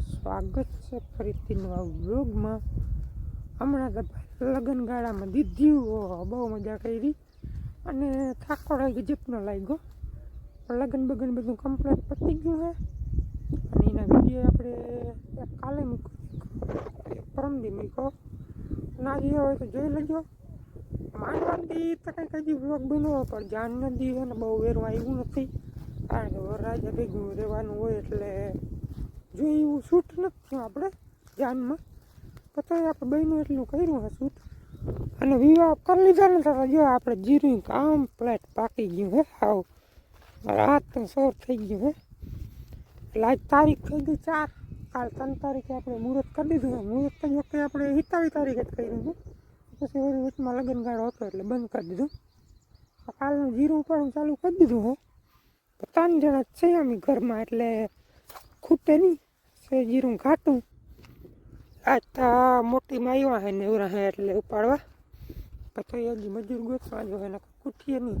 સ્વાગત છે ફરીથી નવા વ્લોગમાં. હમણાં તો લગ્ન ગાળામાં દીધી બહુ મજા કરી. અને થાકોડો ગજબનો લાગ્યો. પણ લગ્ન બગન બધું કમ્પ્લીટ પતી ગયું છે અને એના વીડિયો આપણે કાલે મૂક્યો. પરમદી મૂક્યો. ના જે હોય તો જોઈ લેજો. માંડવાથી તો કંઈક હજી વ્લોગ બન્યો પણ જાન નદી અને બહુ વેરવા આવ્યું નથી. કારણ કે વરરાજા ભેગું રહેવાનું હોય એટલે જો એવું શૂટ નથી આપણે જાનમાં પતાવી આપણે બહેનું એટલું કર્યું છે શૂટ અને વિવાહ કરી લીધા ને તારા જો આપણે જીરું કમ્પ્લેટ પાકી ગયું હે. હાવ રાત સોર થઈ ગયું હે. એટલે આજ તારીખ થઈ ગઈ ચાર. કાલ ત્રણ તારીખે આપણે મુહૂર્ત કરી દીધું મુહૂર્ત તો વખતે આપણે હિતાવી તારીખે જ કર્યું હતું પછી વળી વચમાં લગ્નગાળો હતો એટલે બંધ કરી દીધું. કાલનું જીરું ઉપાડવું ચાલુ કરી દીધું હે. ત્રણ જણા છે અમે ઘરમાં, એટલે ખૂટે નહીં. સે જીરું ઘાટું. આજ તો મોટી આવ્યા હે ને એવરા હે એટલે ઉપાડવા. પછી હજી મજૂર ગોતવા જો એને કૂટીએ નહીં.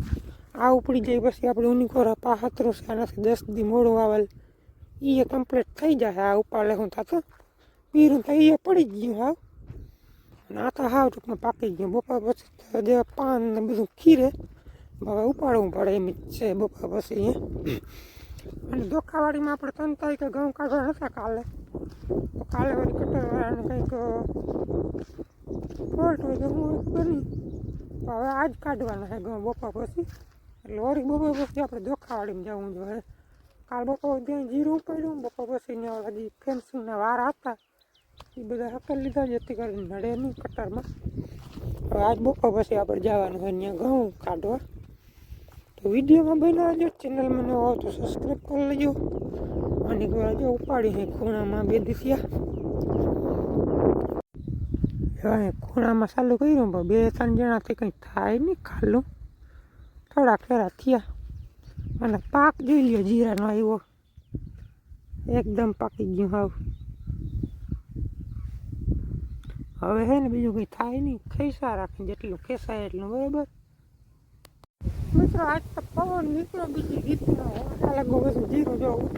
આ ઉપડી જાય પછી આપણે ઉનીકોરા પા હાથરો છે, આનાથી દસ દી મોડું આવેલ. એ કમ્પ્લીટ થઈ જાય આ ઉપાડે હું થતો. પીરું તો એ પડી ગયું હાવ. અને આ તો હાવ ટૂંકમાં પાકી ગયું. બપોર પછી પાન ને બધું ખીરે. હવે ઉપાડવું પડે એમ છે બપોર પછી અને ધોખાવાડીમાં આપણે ત્રણ તારીખે ઘઉં કાઢવા હતા કાલે. તો કાલે વળી કટરવાળાને કંઈક ફોલ્ટ હોય તો હું નહીં તો હવે આજ કાઢવાના છે ઘઉં બપોર પછી. એટલે વળી બપોર પછી આપણે ધોખાવાડીમાં જવું જોઈએ કાલ બપોર ત્યાં જીરું ઉપાડ્યું, બપોર પછી ને હજી ફેન્સિંગના વાર હતા. એ બધા હકલ લીધા જેથી કરીને નડે નહીં કટરમાં. હવે આજ બપોર પછી આપણે જવાનું હોય ત્યાં ઘઉં કાઢવા. તો વિડીયોમાં બન્યા રહેજો. ચેનલ મને આવો તો સબસ્ક્રાઈબ કરી લેજો. અને જો ઉપાડી છે, ખૂણામાં બે દીસિયા હવે ખૂણામાં ચાલુ કર્યું પણ બે ત્રણ જણાથી કંઈ થાય નહીં ખાલું. થોડા ફેરા થયા. અને પાક જોઈ લ્યો, જીરાનો આવ્યો. એકદમ પાકી ગયું હાવ. હવે હે ને, બીજું કંઈ થાય નહીં. ખેસા રાખીને જેટલું ખેસાય એટલું બરાબર. મિત્રો, આજ તો પવન નીકળ્યો બીજી રીતનો. અલગ બધું જીરું જોવું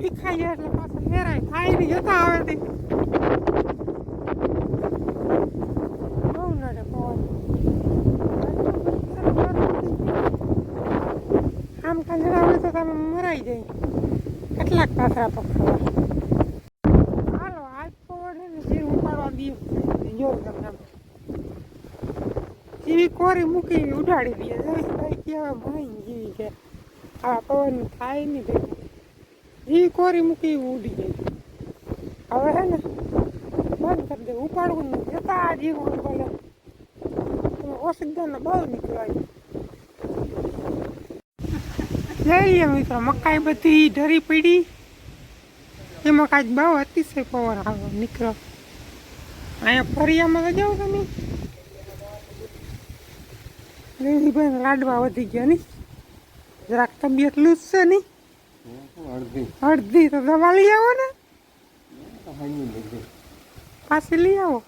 વિખાઈ જાય એટલે પાછું હેરાય. થાય નહીં જતા આવેથી બહુ નડે પવન. આમ કંજરા હોય તો તમે મરાઈ જાય. કેટલાક પાથરા પકડવા હાલો આજ પવન હે ને જીરું ઉપાડવા દઈએ જો તમને આમ જેવી કોરી મૂકી ઉડાડી દે. ભાઈ, કેવા ભાઈ જેવી છે. આ પવન થાય નહીં ભેગું એ કોરી મૂકી ઉડી જાય. હવે હે ને, બંધ કરી દે. ઉપાડવું નહીં જતા જીવન ભલે. ઓસગદાને બહુ નીકળાય. લઈએ મિત્રો. મકાઈ બધી ઢરી પડી. એમાં કાંઈક બહુ અતિશય પવન આવે નીકળો. અહીંયા ફરિયામાં તો જાઓ તમે. લેડીભાઈ લાડવા વધી ગયા ની. જરાક તબિયત લૂઝ છે ની. અડધી. અડધી તો દવા લઈ આવો ને. પાછી લઈ આવો.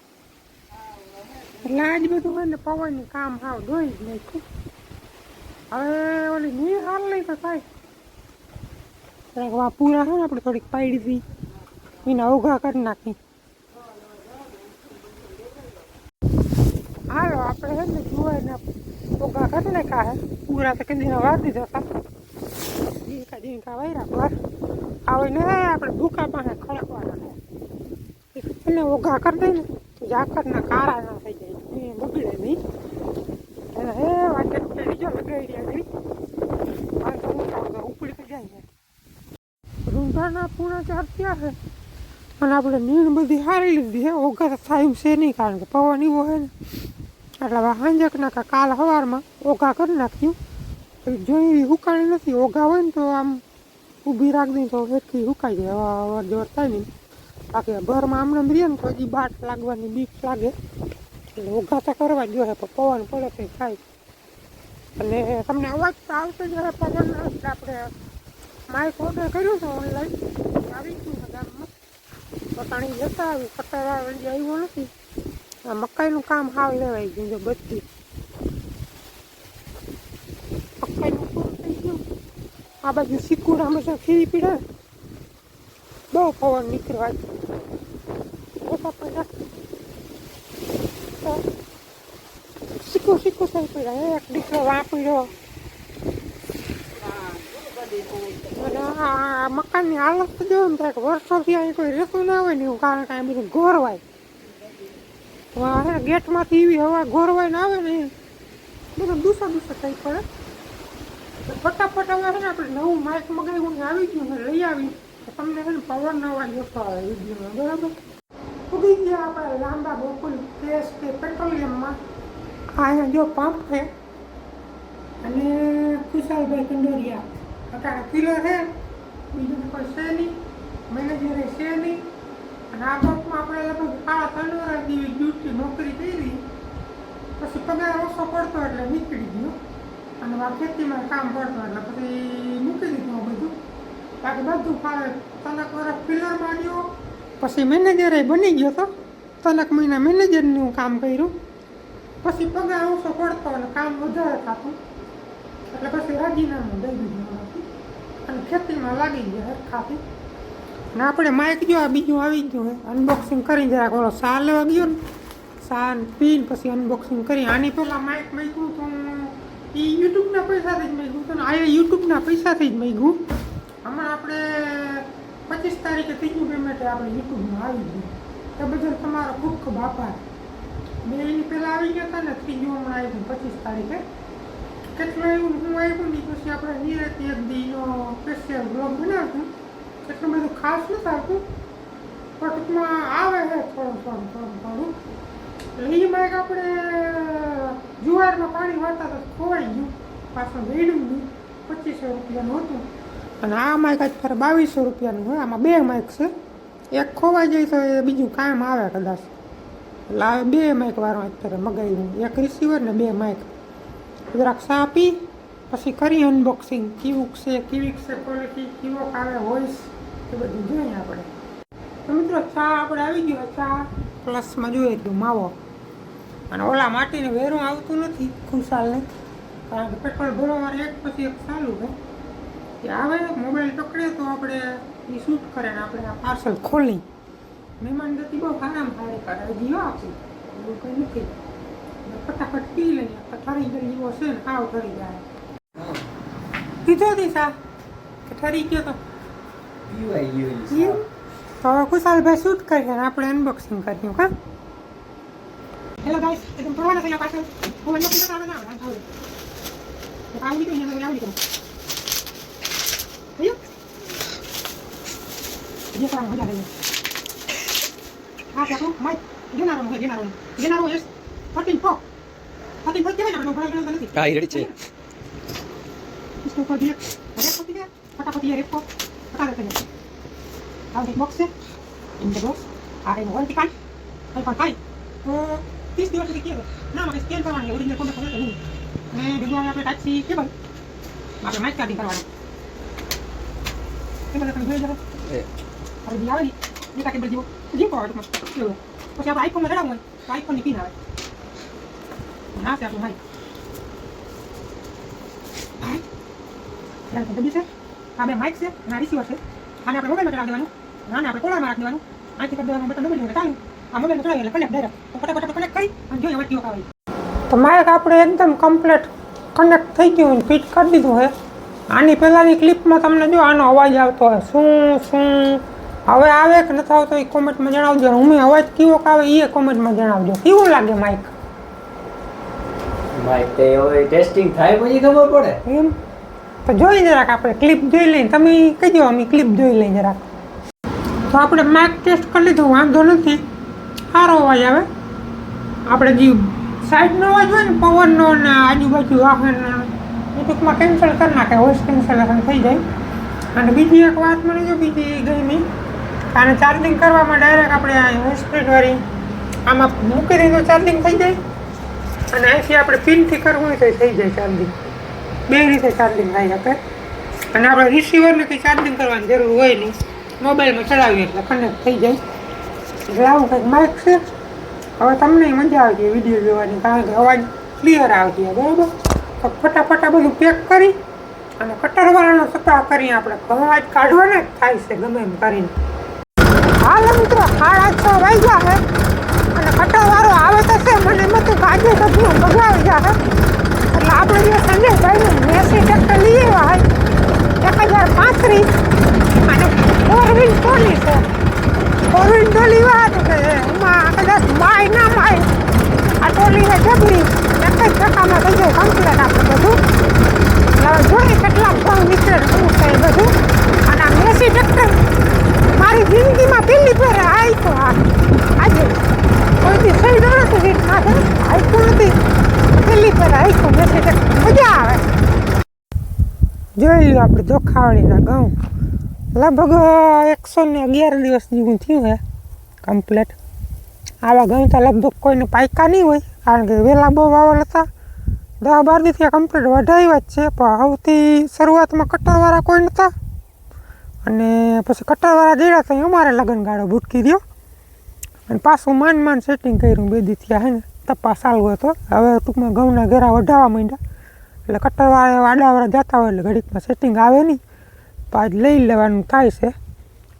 એટલે આજ બધું હોય ને પવનનું કામ હાવ ધોઈ જ નાખ્યું. હવે ઓલી ની હાલ નહીં તો થાય. જરાક વા પૂરા છે ને આપણે થોડીક પાડી દઈ એના ઓઘા કરી નાખી. હાલો આપણે છે ને જોવાયને ઓગા કરી નાખ્યા હે? પૂરા તો કદી વાર દીધા હતા ઝીંકા જીનકા વાયરા પર. આવે ને આપણે ભૂકા પાસે ખડકવાના એને ઉઘા કરી દઈ ને ઝાકરના કારા ના થઈ જાય. એ બગડે નહીં. અને હે વાટે જો લગાડી આગળ ઉપડી જાય રૂંધાના પૂણા ચાર છે અને આપણે નીણ બધી હારી લીધી છે ઓગા તો થાય છે નહીં, કારણ કે પવન એવો હોય ને. એટલે હવે કા કાલ સવારમાં ઓઘા કરી નાખ્યું જોઈ હુકાણી નથી, ઓઘા હોય ને તો આમ ઊભી રાખી દઈ તો એટલી હુકાઈ જાય. અવાર જવર થાય નહીં બાકી ભરમાં આમણે રહીએ ને તો હજી બાટ લાગવાની બીક લાગે. એટલે ઓઘા તો કરવા જ જોઈએ પણ પવન પડે કંઈ થાય. અને તમને અવાજ તો આવતો જ હવે પવન આપણે માઇક ઓર્ડર કર્યું છે ઓનલાઈન આવી ગયું બધામાં પોતાની જતા આવી કટારા આવ્યો નથી. આ મકાઈનું કામ હાવ લેવાય ગયું છે બધી. મકાઈનું આ બાજુ સિકુડામાં હંમેશા ખીરી પીડે. બહુ પવન નીકળવા ઓછા પડ્યા શીખું શીખું થઈ પડ્યા એક દીકરો વાપર્યો. મકાનની હાલત જો એમ થાય વર્ષોથી અહીં કોઈ રહેતું ના હોય ને એવું, કારણ કે આ બધું ગોરવાય હવે ગેટમાંથી એવી હવા ગોરવાય ને આવે ને બધું દૂષા દૂષા થઈ પડે ફટાફટ હવે છે ને આપણે નવું માઇક મગાવ્યું ને આવી ગયું ને લઈ આવી. તમને છે ને પવન અવાજ ઓછો આવે વિડીયોમાં બરાબર? ઉગી ગયા આપણે લાંબા બકુલ કેસ કે પેટ્રોલિયમમાં. અહીંયા જો પંપ છે. અને કુશાલભાઈ કંડોરિયા અત્યારે કિલો છે બીજું કોઈ છે નહીં. મેનેજરે છે નહીં. અને આ પંપમાં આપણે લગભગ સાડા ત્રણ જેવી ડ્યુટી નોકરી કરી, પછી પગાર ઓછો પડતો એટલે નીકળી ગયો. અને આ ખેતીમાં કામ પડતો એટલે પછી મૂકી દીધું બધું. બાકી બધું ફાવે તલાક વર્ષ પિલર ગયો, પછી મેનેજરે બની ગયો તો તલાક મહિના મેનેજરનું કામ કર્યું. પછી પગાર ઓછો પડતો અને કામ વધારે થતું. એટલે પછી રાજીનામું દઈ દીધું અને ખેતીમાં લાગી ગયા હરખાથી અને આપણે માઇક જો આ બીજું આવી ગયું હે અનબોક્સિંગ કરીને જરાક ઓલો સા લેવા ગયો ને સા પીને પછી અનબોક્સિંગ કરી. આની પહેલાં માઇક મૂક્યું તો એ યુટ્યુબના પૈસાથી જ મૂક્યું તો આ યુટ્યુબના પૈસાથી જ મૂક્યું હમણાં આપણે પચીસ તારીખે ત્રીજું પેમેન્ટ આપણે યુટ્યુબમાં આવી ગયું. એ બદલ તમારો ખૂબ ખૂબ આભાર. બે એની પહેલાં આવી ગયા હતા ને, ત્રીજું હમણાં આવ્યું પચીસ તારીખે. કેટલું એવું હું આવ્યું નહીં પછી આપણે નિયતિ એક દીનો સ્પેશિયલ બ્લોગ બનાવશું. એટલું બધું ખાસ નથી આવતું. પણ ટૂંકમાં આવે છે થોડું થોડું થોડું થોડું. એટલે એ બાઈક આપણે જુવારમાં પાણી વાતા તો ખોવાઈ ગયું. પાછું વેડું ગયું પચીસો રૂપિયાનું હતું. અને આ માઇક આજ ફરે બાવીસો રૂપિયાનું હોય. આમાં બે માઇક છે. એક ખોવાઈ જાય તો એ બીજું કામ આવે કદાચ. એટલે આ બે માઇક વાળું અત્યારે મગાવ્યું એક રિસીવર ને બે માઇક. જરાક સાપી, પછી કરી અનબોક્સિંગ કેવું છે, કેવી છે ક્વોલિટી કેવો આવે વોઇસ એ બધું જોઈએ આપણે. તો મિત્રો, ચા આપણે આવી ગયો. ચા પ્લસમાં જોઈએ તો માવો. અને ઓલા માટીને વેરું આવતું નથી ખુશાલને કારણ કે પેટ્રોલ ભરવા એક પછી એક ચાલુ છે. એ આવે, મોબાઈલ પકડે તો આપણે એ શૂટ કરે ને આપણે આ પાર્સલ ખોલી. મહેમાન ગતિ બહુ આરામ સારી કરે હજી આપી. એવું કંઈ નથી. ફટાફટ પી લઈએ. ઠરી ગઈ એવો છે ને આવ ઠરી જાય. કીધો દિશા કે ઠરી ગયો તો પીવાઈ ગયું ઈ એમ? તો હવે કુશાલભાઈ શૂટ કરીએ અને આપણે અનબોક્સિંગ કર્યું હા હેલો ગાઈસ એકદમ પરવાના થયા પાછળ હું અનબોક્સિંગ કરતા આવે ના આવે આવડી ગયું ને આવડી ગયું થયું જે કામ મજા આવી હા ચાલો માઈક જેનારો છે જેનારો જેનારો એસ 13 પ્રો 13 પ્રો કેવાય ને આપણે ભરાયેલો નથી હા એ રેડી છે इसके ऊपर भी एक रेप होती है फटाफट ये रेप को di box ya. In the box. Ada yang wanti kan? Pakai. Tis sedikit. Nah, makanya kawan udah nyerpon ini. Di apa? Ya bang. Makan naik kawan. Ini mana. Eh. Dia lagi. Ini kaki itu mas. Siapa iPhone ada dong? iPhone di. Nah, siapa? Hai. Yang kedua bisa. આ બે Mike છે અને આ receiver છે. આને આપણે મોબાઈલમાં ચડાવી દેવાનું. આને આપણે કોલામાં રાખી દેવાનું. આથી કરી દેવાનું બટન દબાવી દેવાનું ચાલુ. આ મોબાઈલમાં ચડાવી એટલે કનેક્ટ ડાયરેક્ટ તો ફટાફટ કનેક્ટ કરી અને જોઈએ અવાજ કેવો આવે તો માઇક આપણે એકદમ કમ્પ્લીટ કનેક્ટ થઈ ગયું હોય ફિટ કરી દીધું છે. આની પહેલાંની ક્લિપમાં તમને જો આનો અવાજ આવતો હોય શું શું. હવે આવે કે નથી આવતો એ કોમેન્ટમાં જણાવજો. હું અવાજ કેવો આવે એ કોમેન્ટમાં જણાવજો. કેવું લાગે માઇક માઇક તે હવે ટેસ્ટિંગ થાય પછી ખબર પડે. એમ? તો જોઈ જરાક આપણે ક્લિપ જોઈ લઈને, તમે કહેજો અમે ક્લિપ જોઈ લઈએ જરાક. તો આપણે માર્ક ટેસ્ટ કરી લીધું, વાંધો નથી. સારો અવાજ આવે. આપણે જે સાઈડનો અવાજ હોય ને, પવનનો ને આજુબાજુ વાહનનો, એ ટૂંકમાં કેન્સલ કરી નાખે વોઇસ કેન્સલેશન થઈ જાય. અને બીજી એક વાત મને જો બીજી નહીં આને ચાર્જિંગ કરવામાં ડાયરેક્ટ આપણે આ સ્પીડવાળી આમાં મૂકી દઈએ તો ચાર્જિંગ થઈ જાય. અને અહીંથી આપણે પિનથી કરવું હોય તો થઈ જાય ચાર્જિંગ બે રીતે ચાર્જિંગ થાય શકે અને આપણે રિસીવરને કંઈ ચાર્જિંગ કરવાની જરૂર હોય નહીં. મોબાઈલમાં ચડાવીએ એટલે કનેક્ટ થઈ જાય. એટલે આવું કંઈક માઇક છે. હવે તમને મજા આવતી વીડિયો જોવાની, કારણ કે અવાજ ક્લિયર આવતી બરાબર? તો ફટાફટ બધું પેક કરી અને કટરવાળાનો સત્તા કરીને આપણે અવાજ કાઢવાને જ થાય છે, ગમે એમ કરીને. હાલ મિત્રો સાડા છ વાગ્યા છે અને કટરવાળો આવે તો છે, મને એમ તો આજે બધું બગાવી જાય આપણે જે સંજયભાઈ મેસી ટ્રેક્ટર લઈ આવ્યા હોય. એક હજાર પાંત્રીસ. અને ફોર વ્હીલ ટોલી છે. ફોર વ્હીલ ટોલી વાત કે એમાં કદાચ માય ના માય આ ટોલી છે જબરી. એક જ ટકામાં થઈ જાય કમ્પ્લેટ આપણે બધું. હવે જોઈએ કેટલા ભાવ નીકળે ને શું છે એ બધું. અને આ મેસી ટ્રેક્ટર મારી જિંદગીમાં પહેલી ફેર આવી તો આજે. કોઈ દી સહી નથી રીત સાથે આઈતું નથી. પહેલી ફેર આઈતું મેસી ટ્રેક્ટર મજા આવે. જોઈ લો આપણે જોખાવાળીના ઘઉં. લગભગ એકસો ને અગિયાર દિવસ જેવું થયું હે કમ્પ્લેટ આવા ઘઉં તો લગભગ કોઈને પાયકા નહીં હોય, કારણ કે વહેલા બહુ વાવલ હતા. દસ બાર દીથી કમ્પ્લીટ વઢાવ્યા જ છે, પણ સૌથી શરૂઆતમાં કટરવાળા કોઈ નહોતા. અને પછી કટરવાળા જેડા તો અમારે લગ્નગાળો ભૂટકી દો અને પાછું માન માન સેટિંગ કર્યું બે દીથી હે ને. તપાસ ચાલુ હતો. હવે ટૂંકમાં ઘઉંના ઘેરા વઢાવા માંડ્યા. એટલે કટરવાળા વાડાવાળા જતા હોય એટલે ઘડીકમાં સેટિંગ આવે નહીં. પાંચ લઈ લેવાનું થાય છે.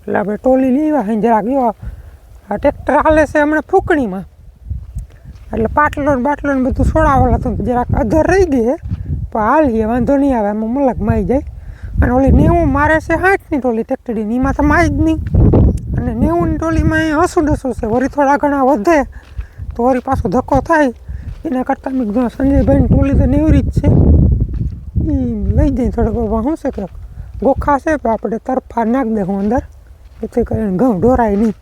એટલે આપણે ટોલી લેવા હોય જરાક જો ટ્રેક્ટર હાલે છે હમણાં ફૂકણીમાં. એટલે પાટલો ને બાટલો ને બધું છોડાવેલ હતું જરાક અધર રહી ગઈ પણ હાલીએ વાંધો નહીં આવે એમાં મલક માઈ જાય. અને ઓલી નેવું મારે છે હાઠની ટોલી ટેક્ટરીની એમાં તો માય જ નહીં. અને નેવુંની ટોલીમાં એ હસું ડસું છે, વળી થોડા ઘણા વધે. તો વળી પાછો ધક્કો થાય. એના કરતાં મેં સંજયભાઈની ટોલી તો નેવરી જ છે. એ લઈ જઈ થોડોક શું છે કે ગોખા છે આપણે તરફા નાખ દે હું અંદર. જેથી કરીને ઘઉં ઢોરાય નહીં.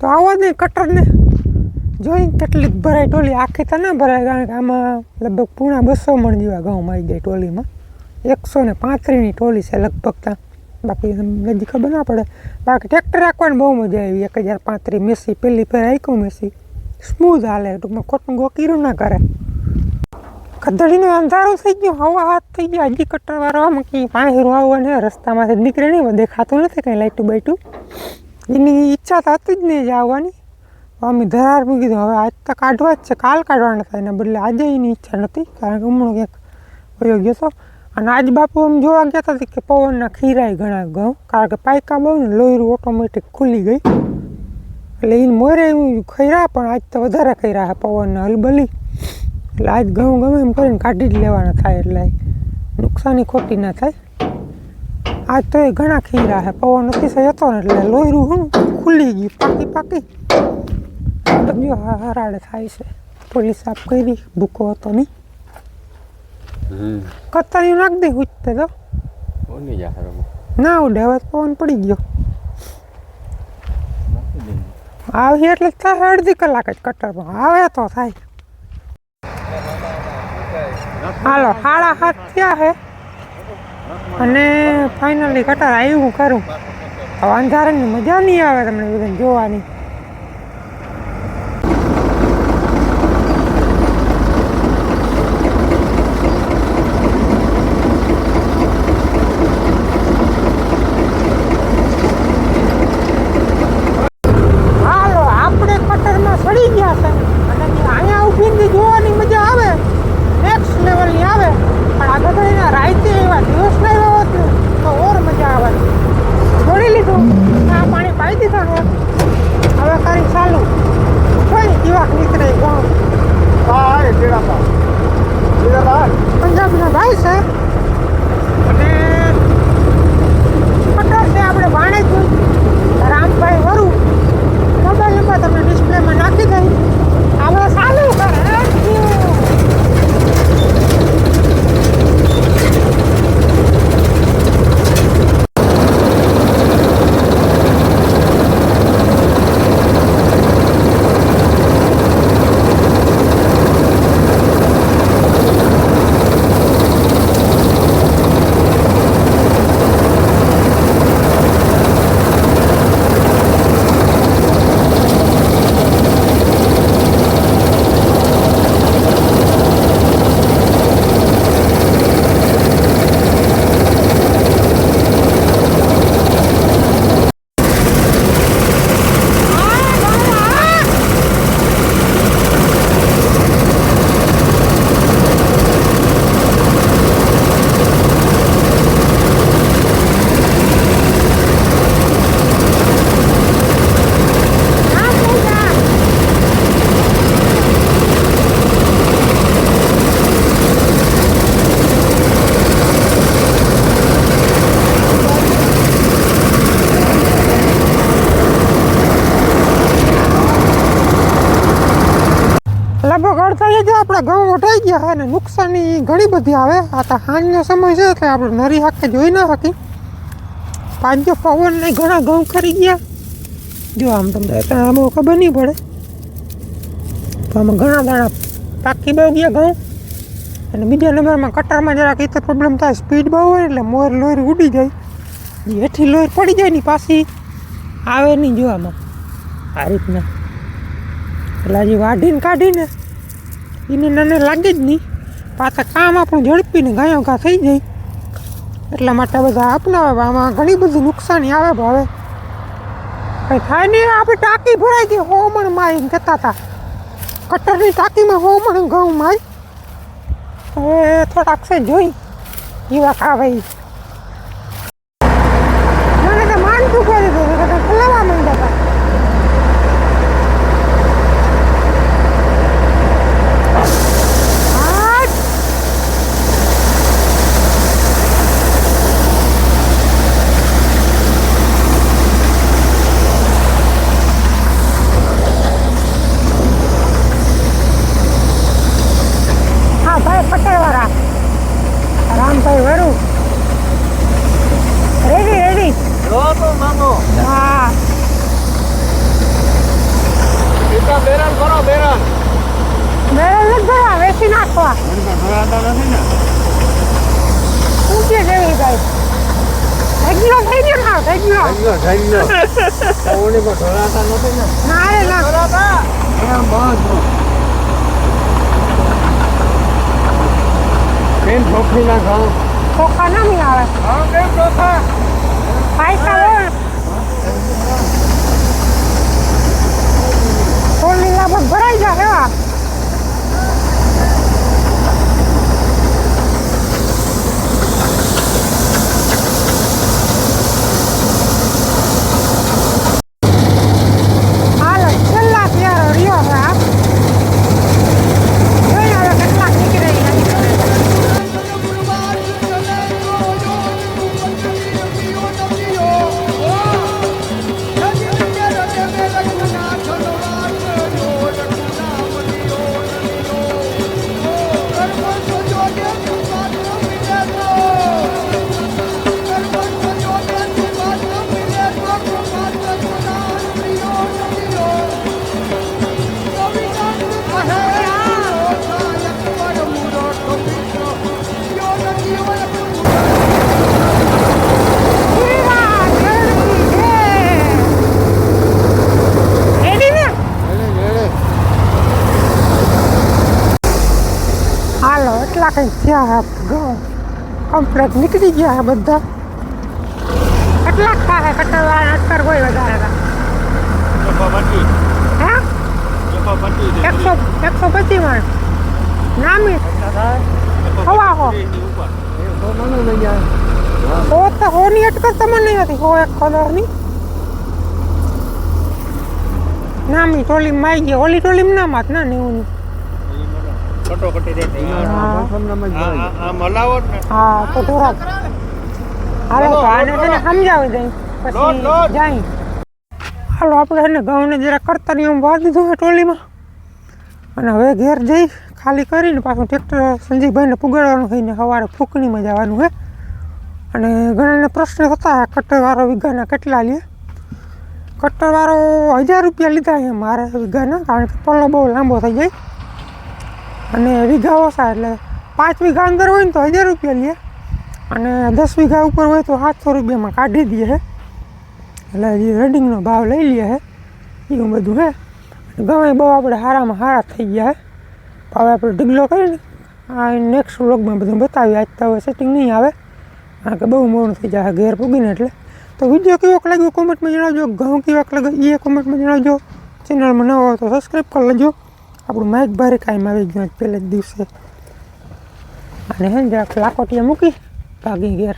તો આવો જ નહીં કટરને. જોઈને કેટલીક ભરાય ટોલી. આખી તો ના ભરાય, કારણ કે આમાં લગભગ પૂણા બસો મણ જેવા ઘઉં મારી જાય ટોલીમાં. એકસો ને પાંત્રીસની ટોલી છે લગભગ ત્યાં. બાકી નજીક ખબર ના પડે. બાકી ટ્રેક્ટર રાખવાની બહુ મજા આવી. એક હજાર પાંત્રીસ મેસી પહેલી ફેર આઈકું મેસી. સ્મૂધ હાલે, ટૂંકમાં ખોટું ગોકીરું ના કરે. ખદડીનું અંધારું થઈ ગયું, હવા હાથ થઈ ગયા હજી કટરવાળો આમ કે પાણીરું આવવાનું ને રસ્તામાંથી નીકળે નહીં દેખાતું નથી, કંઈ લાઈટું બાઈટું. એની ઈચ્છા તો હતી જ નહીં જ આવવાની અમે ધરાર મૂકી દીધું, હવે આજ તો કાઢવા જ છે, કાલ કાઢવાના થાય, એના બદલે આજે એની ઈચ્છા નથી, કારણ કે હમણાં ક્યાંક વયો ગયો હતો અને આજ બાપુ આમ જોવા ગયા હતા કે પવનના ખીરાય ઘણા ઘઉં કારણ કે પાયકા બહુ ને લોહીરું ઓટોમેટિક ખુલી ગઈ. એટલે એને મોરે એવું ખૈરા પણ આજ તો વધારે ખૈરા છે પવન હલબલી. એટલે આજ ઘઉં ગમે એમ કરીને કાઢી જ લેવાના થાય એટલે નુકસાની ખોટી ના થાય. આજ તો એ ઘણા ખીરા છે પવન અતિશય હતો ને એટલે લોહીરું હું ખુલી ગયું પાકી પાકી. જો હરાડે થાય છે પોલીસ સાફ કરી ભૂકો હતો નહીં. હમ. કત્તાની નાખ દે ઉચતે તો ના ઉડે હવે પવન પડી ગયો. આવી એટલે થાય અડધી કલાક જ કટરમાં. આવે તો થાય. હાલો સાડા સાત થયા છે અને ફાઇનલી કટર આવ્યું હું કરું હવે અંધારાની મજા નહીં આવે તમને બધાને જોવાની. ગયા અને નુકસાની ઘણી બધી આવે. આ તો હાંજનો સમય છે, એટલે આપણે નરી હાકે જોઈ ના શકી. પાંચ જો પવન ને ઘણા ઘઉં કરી ગયા. જો આમ તમને આમ ખબર નહીં પડે. તો આમાં ઘણા દાણા પાકી બહુ ગયા ઘઉં. અને બીજા નંબરમાં કટરમાં જરાક એ તો પ્રોબ્લેમ થાય સ્પીડ બહુ હોય એટલે મોર લોહી ઉડી જાય. હેઠી લોહી પડી જાય ને પાછી આવે નહીં જોવામાં આ રીતના. એટલે હજી વાઢીને કાઢીને એને નાને લાગે જ નહીં. પાછા કામ આપણું ઝડપીને ગાયો ઘા થઈ જાય. એટલા માટે બધા અપનાવે આમાં ઘણી બધી નુકસાની આવે ભાવે. કંઈ થાય નહીં આપણે ટાંકી ભરાઈ ગઈ, હોમણ મારી જતા હતા. કટરની ટાંકીમાં હોમણ ઘઉં મારી. હવે થોડાક છે જોઈ. એવા ખાવે ઈ. મને તો માનતું કરી દીધું કે ખલાવા માંડ્યા હતા હાટ. હા ભાઈ પટેલવાળા રામભાઈ વરુ રેડી રેડી હા મેળો નથી ભરવા વેચી નાખવા શું કે જેવી ભાઈ થઈ ગયો થઈ ગયો ના. થઈ ગયો ના. રે ના ચોખા ના મી આવે પૈસા લો. ફોનની લાભ ભરાઈ જાય એવા. થયા કમ્પ્લેટ નીકળી ગયા બધા. કેટલા થાય કટરવા અટકર કોઈ વધારે એકસો નામી. હો. હો તો હોની અટકર તમને નહીં હતી. હો એક કલરની. નામી, ટોલી માં આવી ગઈ. ઓલી ટોલી ના માત ના નેવું હા. તો થોડાક હાલો. તો આને તને ને સમજાવી દઈ પછી જાય. હાલો આપણે એને ઘઉંને જરા કરતા નહીં આમ વાત દીધું છે ટોલીમાં. અને હવે ઘેર જઈ ખાલી કરીને પાછું ટ્રેક્ટર સંજીવભાઈને પુગાડવાનું થઈને સવારે ફૂકણીમાં જવાનું છે. અને ઘણાને પ્રશ્ન થતા કટરવાળો વીઘાના કેટલા લે? કટરવાળો હજાર રૂપિયા લીધા છે મારે વીઘાના કારણ કે પલ્લો બહુ લાંબો થઈ જાય. અને વીઘા ઓછા એટલે પાંચ વીઘા અંદર હોય ને તો હજાર રૂપિયા લે. અને દસ વીઘા ઉપર હોય તો સાતસો રૂપિયામાં કાઢી દે છે એટલે જે રેડિંગનો ભાવ લઈ લે છે એવું બધું હે. ગમે બહુ આપણે સારામાં સારા થઈ ગયા છે હવે આપણે ઢગલો કરીને આ નેક્સ્ટ વ્લોગમાં બધું બતાવીએ. આજ તો હવે સેટિંગ નહીં આવે. કારણ કે બહુ મોડું થઈ જાય ઘેર પૂગીને એટલે. તો વીડિયો કેવોક લાગ્યો? કોમેન્ટમાં જણાવજો. ઘઉં કેવાક લાગે? એ કોમેન્ટમાં જણાવજો. ચેનલમાં ન હોય તો સબસ્ક્રાઈબ કરી લેજો. આપણું માઇક ભારે કાયમ આવી ગયું પહેલે જ દિવસે. અને હે ને જરાક લાકોટીએ મૂકી, ભાગી ઘેર.